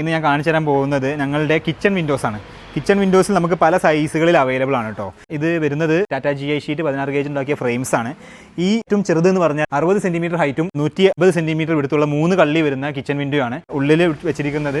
ഇന്ന് ഞാൻ കാണിച്ചു തരാൻ പോകുന്നത് ഞങ്ങളുടെ കിച്ചൺ വിൻഡോസ് ആണ്. കിച്ചൺ വിൻഡോസിൽ നമുക്ക് പല സൈസുകളിൽ അവൈലബിൾ ആണ് കേട്ടോ ഇത് വരുന്നത് ടാറ്റ ജി ഐ ഷീറ്റ് പതിനാറ് ഗേജ് ഉണ്ടാക്കിയ ഫ്രെയിംസ് ആണ്. ഈ ഏറ്റവും ചെറുത് എന്ന് പറഞ്ഞാൽ അറുപത് സെന്റിമീറ്റർ ഹൈറ്റും നൂറ്റി അമ്പത് സെന്റിമീറ്റർ വിടുത്തുള്ള മൂന്ന് കള്ളി വരുന്ന കിച്ചൺ വിൻഡോ ആണ് ഉള്ളിൽ വെച്ചിരിക്കുന്നത്.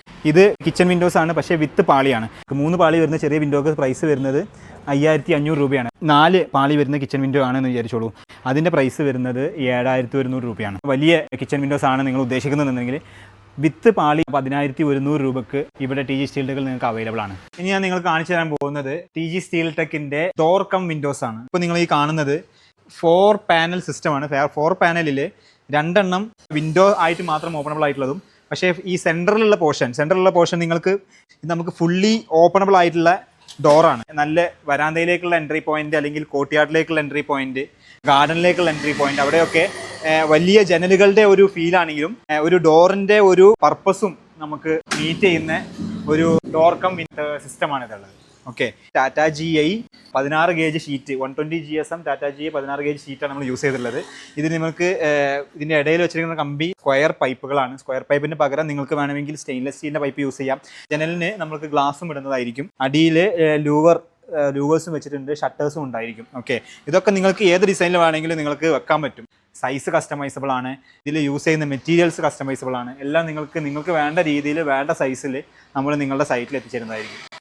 ഇത് കിച്ചൺ വിൻഡോസ് ആണ് പക്ഷേ വിത്ത് പാളിയാണ്. മൂന്ന് പാളി വരുന്ന ചെറിയ വിൻഡോക്ക് പ്രൈസ് വരുന്നത് അയ്യായിരത്തി അഞ്ഞൂറ് രൂപയാണ്. നാല് പാളി വരുന്ന കിച്ചൺ വിൻഡോ ആണെന്ന് വിചാരിച്ചോളൂ. അതിന്റെ പ്രൈസ് വരുന്നത് ഏഴായിരത്തി ഒരുന്നൂറ് രൂപയാണ്. വലിയ കിച്ചൺ വിൻഡോസ് ആണ് നിങ്ങൾ ഉദ്ദേശിക്കുന്നതെന്നുണ്ടെങ്കിൽ വിത്ത് പാളി പതിനായിരത്തി ഒരുന്നൂറ് രൂപക്ക് ഇവിടെ ടി ജി സ്റ്റീലുകൾ നിങ്ങൾക്ക് അവൈലബിൾ ആണ്. ഇനി ഞാൻ നിങ്ങൾ കാണിച്ചു തരാൻ പോകുന്നത് ടി ജി സ്റ്റീൽ ടെക്കിന്റെ ഡോർ കം വിൻഡോസ് ആണ്. ഇപ്പോൾ നിങ്ങൾ ഈ കാണുന്നത് ഫോർ പാനൽ സിസ്റ്റമാണ് ഫോർ പാനലിൽ രണ്ടെണ്ണം വിൻഡോ ആയിട്ട് മാത്രം ഓപ്പണബിൾ ആയിട്ടുള്ളതും പക്ഷേ ഈ സെന്ററിലുള്ള പോർഷൻ സെന്ററിലുള്ള പോർഷൻ നിങ്ങൾക്ക് നമുക്ക് ഫുള്ളി ഓപ്പണബിൾ ആയിട്ടുള്ള ഡോറാണ് നല്ല വരാന്തയിലേക്കുള്ള എൻട്രി പോയിന്റ് അല്ലെങ്കിൽ കോട്ടിയാട്ടിലേക്കുള്ള എൻട്രി പോയിന്റ് ഗാർഡനിലേക്കുള്ള എൻട്രി പോയിന്റ് അവിടെയൊക്കെ വലിയ ജനലുകളുടെ ഒരു ഫീലാണെങ്കിലും ഒരു ഡോറിന്റെ ഒരു പർപ്പസും നമുക്ക് മീറ്റ് ചെയ്യുന്ന ഒരു ഡോർ കം സിസ്റ്റമാണ് ഇതുള്ളത്. ഓക്കെ ടാറ്റ ജി ഐ പതിനാറ് gauge sheet one twenty G S M Tata G പതിനാറ് ഗേജ് ഷീറ്റാണ് നമ്മൾ യൂസ് ചെയ്തിട്ടുള്ളത്. ഇത് നിങ്ങൾക്ക് ഇതിന്റെ ഇടയിൽ വെച്ചിരിക്കുന്ന കമ്പി സ്ക്വയർ പൈപ്പുകളാണ് സ്ക്വയർ പൈപ്പിന് പകരം നിങ്ങൾക്ക് വേണമെങ്കിൽ സ്റ്റെയിൻലെസ് സ്റ്റീലിന്റെ പൈപ്പ് യൂസ് ചെയ്യാം. ജനലിന് നമുക്ക് ഗ്ലാസും ഇടുന്നതായിരിക്കും. അടിയിൽ ലൂവർ ലൂവേഴ്സും വെച്ചിട്ടുണ്ട്. ഷട്ടേഴ്സും ഉണ്ടായിരിക്കും. ഓക്കെ ഇതൊക്കെ നിങ്ങൾക്ക് ഏത് ഡിസൈനിൽ വേണമെങ്കിലും നിങ്ങൾക്ക് വെക്കാൻ പറ്റും. സൈസ് കസ്റ്റമൈസബിൾ ആണ്. ഇതിൽ യൂസ് ചെയ്യുന്ന മെറ്റീരിയൽസ് കസ്റ്റമൈസബിൾ ആണ്. എല്ലാം നിങ്ങൾക്ക് നിങ്ങൾക്ക് വേണ്ട രീതിയിൽ വേണ്ട സൈസിൽ നമ്മൾ നിങ്ങളുടെ സൈറ്റിൽ എത്തിച്ചേരുന്നതായിരിക്കും.